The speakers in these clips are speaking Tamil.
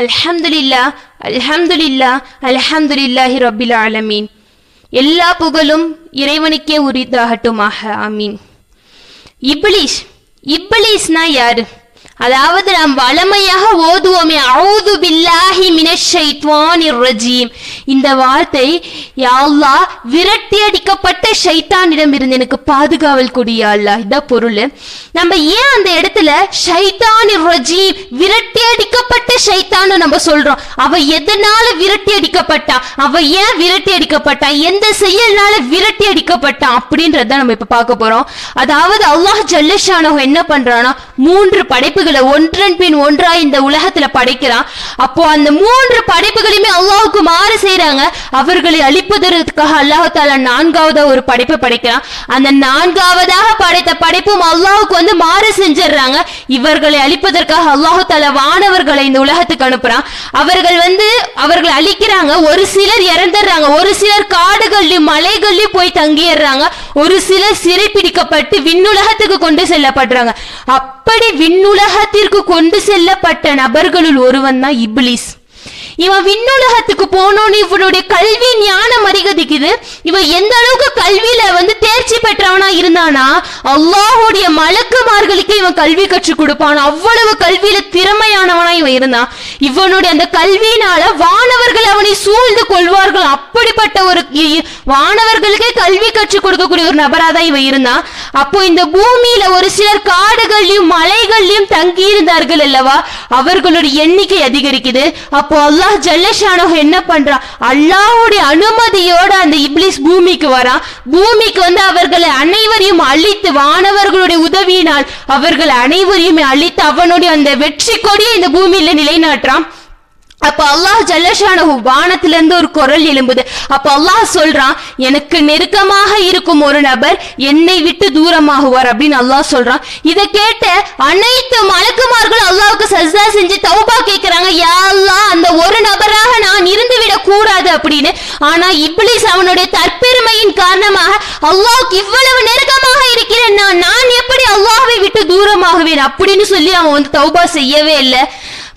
அல்ஹம்துலில்லா அல்ஹம்துலில்லா அல்ஹம்துலில்லாஹி ரபில் ஆலமீன். எல்லா புகழும் இறைவனுக்கே உரித்தாகட்டுமாக ஆமீன். இப்லீஸ் இப்லீஸ்னா யாரு? அதாவது நாம் வளமையாக ஓதுவோமே அவுது பில்லாஹி மினஷ் ரஜீம் இந்த வார்த்தை யா அல்லாஹ் விரட்டி அடிக்கப்பட்ட ஷைத்தானிடம் இருந்து எனக்கு பாதுகாவல் கொடிய அல்லாஹ். இதான் பொருள். நம்ம ஏன் அந்த இடத்துல ஷைத்தானி ரஜி விரட்டி அடிக்கப்பட்ட ஷைத்தான்னு நம்ம சொல்றோம்? அவ எதனால விரட்டி அடிக்கப்பட்டா? அவ ஏன் விரட்டி அடிக்கப்பட்டா? எந்த செயல்னால விரட்டி அடிக்கப்பட்டா? அப்படின்றத நம்ம இப்ப பார்க்க போறோம். அதாவது அல்லாஹ் ஜல்லஷானோ என்ன பண்றானா மூன்று படைப்புகளை ஒன்றன் பின் ஒன்றா இந்த உலகத்துல படைக்கிறான். அப்போ அந்த மூன்று படைப்புகளையும் மாறு செய்யறாங்க அவர்களை அழிப்பதற்காக அல்லாஹால நான்காவதா ஒரு படைப்பை படைக்கிறான். அந்த நான்காவதாக படைத்த படைப்பும் அல்லாஹுக்கு வந்து மாறு செஞ்சிடுறாங்க. இவர்களை அழிப்பதற்காக அல்லாஹால வானவர்களை இந்த உலகத்துக்கு அனுப்புறான். அவர்கள் வந்து அவர்களை அழிக்கிறாங்க. ஒரு சிலர் இறந்துடுறாங்க. ஒரு சிலர் காடுகள்லயும் மலைகள்லயும் போய் தங்கிடுறாங்க. ஒரு சிலர் சிறைப்பிடிக்கப்பட்டு விண்ணுலகத்துக்கு கொண்டு செல்லப்படுறாங்க. அப்படி விண்ணுலகத்திற்கு கொண்டு செல்லப்பட்ட நபர்களுள் ஒருவன் தான் இப்லிஸ். இவன் விண்ணுலகத்துக்கு போனோன்னு இவனுடைய கல்வி ஞானம் அதிகரிக்குது. இவன் எந்த அளவுக்கு கல்வியில வந்து தேர்ச்சி பெற்றவனா இருந்தானா அல்லாஹுடைய மலக்குமார்களுக்கு இவன் கல்வி கற்றுக் கொடுப்பான். அவ்வளவு கல்வியில திறமையானவனா இவன் இருந்தான். இவனுடைய அந்த கல்வியினால வானவர்கள் அவனை சூழ்ந்து கொள்வார்கள். அப்படிப்பட்ட ஒரு வானவர்களுக்கே கல்வி கற்றுக் கொடுக்கக்கூடிய ஒரு நபரா தான் இவன் இருந்தான் அப்போ இந்த பூமியில ஒரு சிலர் காடுகள்லயும் மலைகள்லயும் தங்கி இருந்தார்கள் அல்லவா? அவர்களுடைய எண்ணிக்கை அதிகரிக்குது. அப்போ அல்லாஹ் ஜல்லஷானோ என்ன பண்றான் அல்லாஹுடைய அனுமதியோட அந்த இப்லிஸ் பூமிக்கு வரான் பூமிக்கு வந்து அவர்களை அனைவரையும் அழித்து வானவர்களுடைய உதவியினால் அவர்கள் அனைவரையுமே அழித்து அவனுடைய அந்த வெற்றி கொடியை இந்த பூமியில நிலைநாட்டுறான் அப்ப அல்லாஹ் ஜல்லஷானஹு வானத்திலிருந்து ஒரு குரல் எழும்புது. அப்ப அல்லாஹ் சொல்றான் எனக்கு நெருக்கமாக இருக்கும் ஒரு நபர் என்னை விட்டு தூரமாகுவார் அப்படின்னு அல்லாஹ் சொல்றான். இதை கேட்ட அனைத்து மலக்குமார்களும் அல்லாவுக்கு சஜ்தா செஞ்சு தௌபா கேட்கிறாங்க யா அல்லாஹ் அந்த ஒரு நபராக நான் இருந்து விட கூடாது அப்படின்னு. ஆனா இப்ளிஸ் அவனுடைய தற்பெருமையின் காரணமாக அல்லாஹ்வுக்கு இவ்வளவு நெருக்கமாக இருக்கிறேன் நான் நான் எப்படி அல்லாஹை விட்டு தூரமாகுவேன் அப்படின்னு சொல்லி அவன் வந்து தௌபா செய்யவே இல்லை.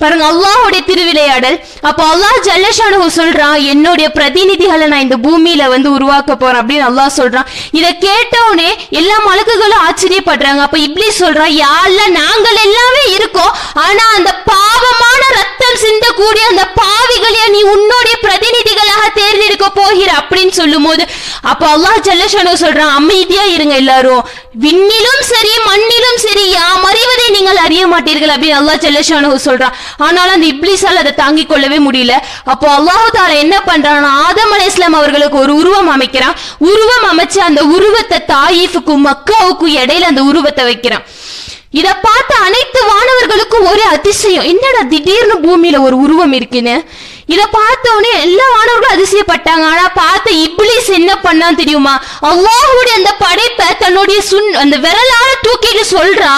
பாருங்க அல்லாஹுடைய திருவிளையாடல். அப்போ அல்லாஹ் ஜல்லஷானு சொல்றான் என்னுடைய பிரதிநிதிகளை நான் இந்த பூமியில வந்து உருவாக்க போறேன் அப்படின்னு அல்லாஹ் சொல்றான் இதை கேட்டவுடனே எல்லா மலக்குகளும் ஆச்சரியப்படுறாங்க. அப்ப இப்படி சொல்றான் யாழ்ல நாங்கள் எல்லாமே இருக்கோம். ஆனா அந்த பாவமான ரத்தம் சிந்தக்கூடிய அந்த பாவிகளையே நீ உன்னுடைய பிரதிநிதிகளாக தேர்ந்தெடுக்க போகிற அப்படின்னு சொல்லும் போது அப்ப அல்லாஹ் ஜல்லஷானு சொல்றான் அமைதியா இருங்க எல்லாரும். விண்ணிலும் சரி மண்ணிலும் சரி யாம் அறிவதை நீங்கள் அறிய மாட்டீர்கள் அப்படின்னு அல்லாஹ் செல்லஷானு சொல்றான். ஆனாலும் அந்த இப்ளிஸால் அதை தாங்கிக் கொள்ளவே முடியல. அப்போ அல்லாஹு தாலா என்ன பண்றான்னா ஆதம் இஸ்லாம் அவர்களுக்கு ஒரு உருவம் அமைக்கிறான். உருவம் அமைச்சு அந்த உருவத்தை தாயிஃபுக்கும் மக்காவுக்கும் இடையில அந்த உருவத்தை வைக்கிறான். இத பார்த்த அனைத்து வானவர்களுக்கும் ஒரே அதிசயம். என்னடா திடீர்னு பூமியில ஒரு உருவம் இருக்குன்னு? இத பார்த்த உடனே எல்லா வானவர்களும் அதிசயப்பட்டாங்க. ஆனா பார்த்த இப்ளிஸ் என்ன பண்ணான் தெரியுமா? அல்லாஹுடைய அந்த படைப்பை தன்னுடைய சுன் அந்த விரலால தூக்கிட்டு சொல்றா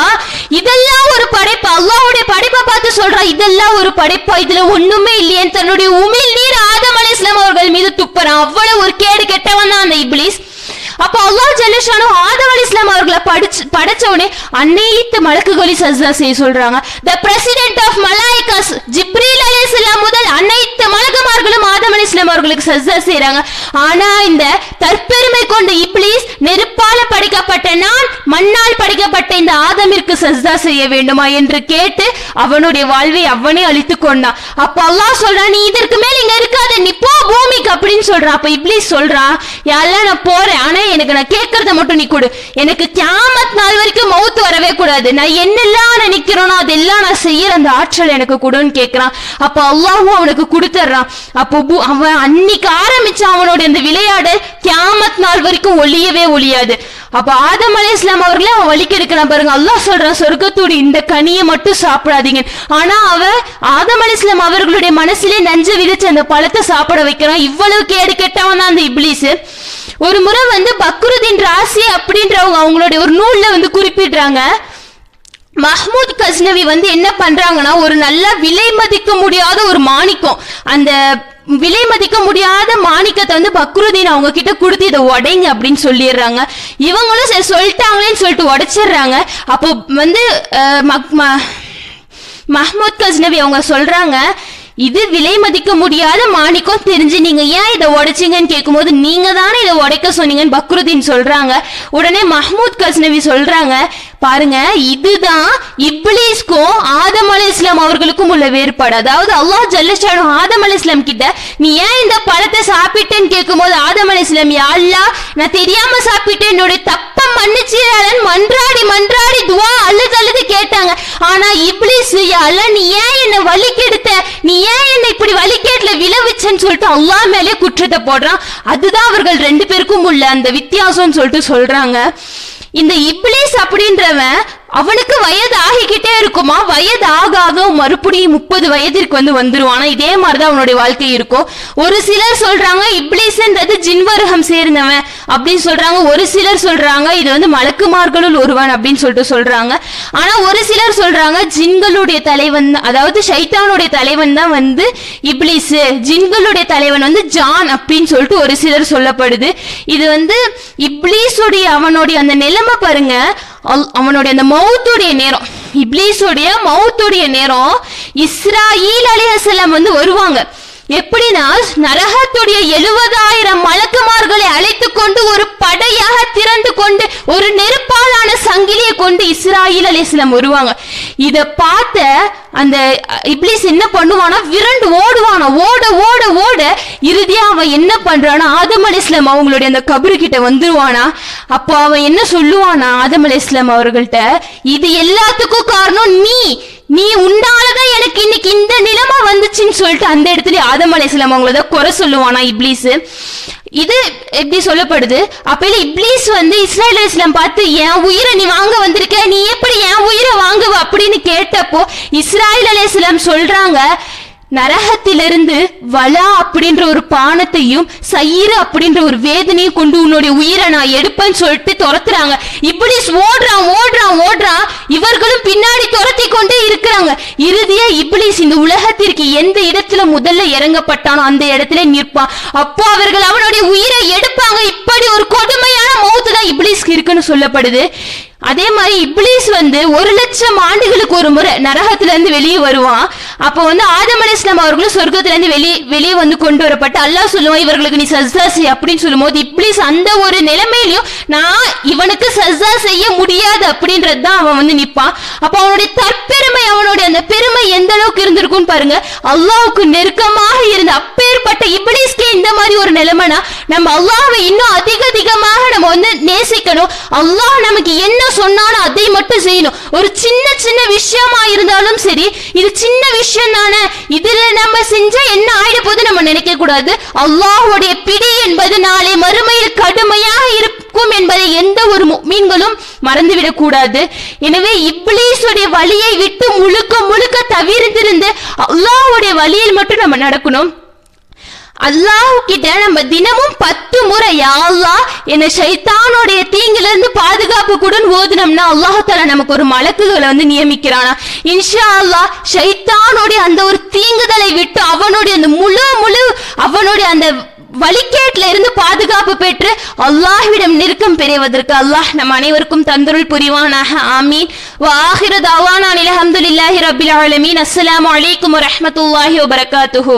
இதெல்லாம் ஒரு படைப்பு. அல்லாஹுடைய படைப்பை பார்த்து சொல்றா இதெல்லாம் ஒரு படைப்பா? இதுல ஒண்ணுமே இல்லையே தன்னுடைய உமிழ் நீர் ஆதம் அலைஹிஸ்ஸலாம் அவர்கள் மீது துப்புறான் அவ்வளவு ஒரு கேடு கெட்டவன் தான் அந்த இப்ளிஸ் அப்ப அல்லாஹ் ஜல்லஷானு ஆதம் இஸ்லாம் அவர்களை படிச்சு படைச்ச உடனே அனைத்து மலக்குகளை சஜ்தா செய்ய சொல்றாங்க. த பிரசிடென்ட் ஆஃப் மலாய்காஸ் ஜிப்ரீல் அலி முதல் அனைத்து மலக்குமார்களும் ஆதம் அலைஹிஸ்ஸலாம் அவர்களுக்கு சஜா செய்யறாங்க ஆனா இந்த தற்பெருமை கொண்ட இப்ளீஸ் நெருப்பால படைக்கப்பட்ட நான் மண்ணால் படைக்கப்பட்ட இந்த ஆதமிற்கு சஜ்தா செய்ய வேண்டுமா என்று கேட்டு அவனுடைய வாழ்வை அவனே அழித்துக் கொண்டான். அப்ப அல்லாஹ் சொல்றான் நீ இதற்கு மேல் இங்க இருக்காத நீ போ பூமிக்கு அப்படின்னு சொல்றான் அப்ப இப்படி சொல்றான் யாரெல்லாம் நான் போறேன் ஆனா எனக்கு நான் கேட்கறத மட்டும் நீ கொடு. எனக்கு கியாமத் நாள் வரைக்கும் மௌத்து வரவே கூடாது. நான் என்னெல்லாம் நினைக்கிறேனோ அதெல்லாம் நான் செய்யற அந்த ஆற்றல் எனக்கு கொடுன்னு கேட்கிறான். அப்ப அல்லாஹும் அவனுக்கு கொடுத்துட்றான் அப்போ அவன் அன்னைக்கு ஆரம்பிச்ச அவனுடைய அந்த விளையாடு கியாமத் நாள் வரைக்கும் ஒளியவே ஒளியாது அப்ப ஆதம் இஸ்லாம் அவர்களே அவன் வலிக்கெடுக்கிறான் பாருங்க. அல்லாஹ் சொல்றான் சொர்க்கத்தோடு இந்த கனியை மட்டும் சாப்பிடாதீங்க ஆனா அவ ஆதம் அலைஹிஸ்ஸலாம் அவர்களுடைய மனசிலே நஞ்ச விதைச்சு அந்த பழத்தை சாப்பிட வைக்கிறான். இவ்வளவு கேடு கெட்டவன் தான் அந்த இப்லீஸ். ஒரு முறை வந்து பக்ருதீன் ராசி அப்படின்றவங்க அவங்களுடைய ஒரு நூல்ல வந்து குறிப்பிடுறாங்க. மஹ்மூத் கஸ்னவி வந்து என்ன பண்றாங்கன்னா ஒரு நல்ல விலை மதிக்க முடியாத ஒரு மாணிக்கம். அந்த விலை மதிக்க முடியாத மாணிக்கத்தை வந்து பக்ருதீன் அவங்க கிட்ட கொடுத்து இதை உடைங்க அப்படின்னு சொல்லிடுறாங்க. இவங்களும் சரி சொல்லிட்டாங்களேன்னு சொல்லிட்டு உடைச்சிடுறாங்க. அப்போ வந்து அஹ், ம- மஹ்மூத் கஸ்னவி அவங்க சொல்றாங்க இது விலை மதிக்க முடியாத மாணிக்கம் தெரிஞ்சு நீங்க ஏன் இதை உடைச்சீங்கன்னு கேட்கும்போது நீங்க தானே இதை உடைக்க சொன்னீங்கன்னு பக்ருதீன் சொல்றாங்க. உடனே மஹ்மூத் கஸ்னவி சொல்றாங்க பாருங்க இதுதான் இப்லீஸ்க்கும் ஆதம் அலி இஸ்லாம் அவர்களுக்கும் உள்ள வேறுபாடு. அதாவது அல்லாஹ் ஜல்லஷானு ஆதம் அலி இஸ்லாம் கிட்ட நீ ஏன் இந்த பழத்தை சாப்பிட்டேன்னு கேட்கும்போது ஆதம் அலி இஸ்லாம் யாழ்லா நான் தெரியாம சாப்பிட்டேன். என்னுடைய தப்ப மன்னிச்சிடலன்னு மன்றாடி மன்றாடி துவா அழுது அழுது கேட்டாங்க. ஆனா இப்லீஸ் யா நீ ஏன் என்ன வழி கெடுத்த நீ ஏன் என்ன இப்படி வழிகேட்டுல விளைவிச்சேன்னு சொல்லிட்டு அல்லாஹ் மேலே குற்றத்தை போடுறான். அதுதான் அவர்கள் ரெண்டு பேருக்கும் உள்ள அந்த வித்தியாசம்னு சொல்லிட்டு சொல்றாங்க. இந்த இப்ளீஸ் அப்படின்றவன் அவனுக்கு வயது ஆகிக்கிட்டே இருக்குமா? வயது ஆக ஆக மறுபடியும் முப்பது வயதிற்கு வந்து வந்துருவான் இதே மாதிரிதான் அவனுடைய வாழ்க்கை இருக்கும். ஒரு சிலர் சொல்றாங்க இப்லீஸ்ன்றது ஜின்வருகம் சேர்ந்தவன் அப்படின்னு சொல்றாங்க. ஒரு சிலர் சொல்றாங்க இது வந்து மலக்குமார்களுள் ஒருவன் அப்படின்னு சொல்லிட்டு சொல்றாங்க. ஆனா ஒரு சிலர் சொல்றாங்க ஜின்களுடைய தலைவன் தான், அதாவது ஷைத்தானுடைய தலைவன் தான் வந்து இப்லீஸ் ஜின்களுடைய தலைவன் வந்து ஜான் அப்படின்னு சொல்லிட்டு ஒரு சிலர் சொல்லப்படுது. இது வந்து இப்ளீஸுடைய அவனுடைய அந்த நிலைமை பாருங்க. அவனுடைய அந்த மௌத்துடைய நேரம் இப்லீஸுடைய மௌத்துடைய நேரம் இஸ்ராயில் அலைஹிஸ்ஸலாம் வந்து வருவாங்க. எப்படின்னா நரகத்துடைய எழுபதாயிரம் மலக்குமார்களை அழைத்து கொண்டு ஒரு படையாக திறந்து கொண்டு ஒரு நெருப்பாலான சங்கிலியை கொண்டு இஸ்ராயில் அலைஹிஸ்ஸலாம் வருவாங்க. இத பார்த்த அந்த இப்ளீஸ் என்ன பண்ணுவானா விரண்டு ஓடுவானா ஓட ஓட ஓட இறுதியா அவன் என்ன பண்றானா ஆதம் அலைஹிஸ்ஸலாம் அவங்களுடைய அந்த கபரு கிட்ட வந்துருவானா. அப்போ அவன் என்ன சொல்லுவானா ஆதம் அலைஹிஸ்ஸலாம் அவர்கள்ட்ட இது எல்லாத்துக்கும் காரணம் நீ நீ உண்டாலதான் எனக்கு இன்னைக்கு இந்த நிலைமை வந்துச்சுன்னு சொல்லிட்டு அந்த இடத்துல ஆதம் அலைஹிஸ்ஸலாம் அவங்கள குறை சொல்லுவானா இப்ளீஸ் இது எப்படி சொல்லப்படுது? அப்ப இப்ளீஸ் வந்து இஸ்ரேல் இஸ்லாம் பார்த்து என் உயிரை நீ வாங்க வந்திருக்க நீ எப்படி என் உயிரை வாங்குவ அப்படின்னு கேட்டப்போ இஸ்ராயல் அலேசலம் சொல்றாங்க நரகத்திலிருந்து வலா அப்படின்ற ஒரு பானத்தையும் சயிறு அப்படின்ற ஒரு வேதனையும் கொண்டு உன்னுடைய உயிரை நான் எடுப்பேன்னு சொல்லிட்டு துரத்துறாங்க. இப்லீஸ் ஓடுறான் ஓடுறான் ஓடுறான் இவர்களும் பின்னாடி துரத்தி கொண்டே இருக்கிறாங்க. இறுதியா இப்லீஸ் இந்த உலகத்திற்கு எந்த இடத்துல முதல்ல இறங்கப்பட்டானோ அந்த இடத்துல நிற்பான் அப்போ அவர்கள் அவனுடைய உயிரை எடுப்பாங்க. இப்படி ஒரு கொடுமையான மௌத்து தான் இப்லீஸ்க்கு இருக்குன்னு சொல்லப்படுது. அதே மாதிரி இப்லீஸ் வந்து ஒரு லட்சம் ஆண்டுகளுக்கு ஒரு முறை நரகத்துல இருந்து வெளியே வருவான். அப்போ வந்து ஆதம் அலைஹிஸ்ஸலாம் அவர்களும் சொர்க்கத்துல இருந்து வெளியே வெளியே வந்து கொண்டு வரப்பட்டு அல்லாஹ் சொல்லுவான் இவர்களுக்கு நீ சஜ்ஜா செய் அப்படின்னு சொல்லும்போது இப்ளீஸ் அந்த ஒரு நிலைமையிலையும் நான் இவனுக்கு சஜ்ஜா செய்ய முடியாது அப்படின்றது தான் அவன் வந்து நிற்பான் அப்போ அவனுடைய தற்பெருமை அவனுடைய அந்த பெருமை எந்த அளவுக்கு இருந்திருக்கும்னு பாருங்க. அல்லாவுக்கு நெருக்கமாக இருந்த அப்பேற்பட்ட இப்லீஸ்க்கே இந்த மாதிரி ஒரு நிலைமைனா நம்ம அல்லாவை இன்னும் அதிக அதிகமாக நம்ம வந்து நேசிக்கணும். அல்லாஹ் நமக்கு என்ன சொன்னாலும் அதை மட்டும் செய்யணும். ஒரு சின்ன சின்ன விஷயமா இருந்தாலும் சரி இது சின்ன விஷயம் தானே இதுல நம்ம செஞ்சா என்ன ஆயிட போது நம்ம நினைக்க கூடாது. அல்லாஹுடைய பிடி என்பது நாளை மறுமையில் கடுமையாக இருக்கும் என்பதை எந்த ஒரு மீன்களும் மறந்துவிடக் கூடாது. எனவே இப்ளீஸுடைய வழியை விட்டு முழுக்க முழுக்க தவிர்த்திருந்து அல்லாஹுடைய வழியில் மட்டும் நம்ம நடக்கணும். அல்லாஹ் கிட்ட நம்ம தினமும் பத்து முறை அல்லாஹ் என்ன ஷைத்தானுடைய தீங்குல இருந்து பாதுகாப்பு கூட ஓதுனோம்னா அல்லாஹால நமக்கு ஒரு மலக்குகளை வந்து நியமிக்கிறானா? இன்ஷா அல்லாஹ் ஷைத்தானுடைய அந்த ஒரு தீங்குதலை விட்டு அவனுடைய அந்த முழு முழு அவனுடைய அந்த வழிகேட்டில இருந்து பாதுகாப்பு பெற்று அல்லாஹ்விடம் நெருக்கம் பெறுவதற்கு அல்லாஹ் நம் அனைவருக்கும் தந்தருள் புரிவானாக. ஆமீன். வாஹிர தாவானா அல்ஹம்துலில்லாஹி ரபில் ஆலமீன். அஸ்லாம் அலைக்கும் வரஹ்மத்துல்லாஹி வபரகாத்துஹூ.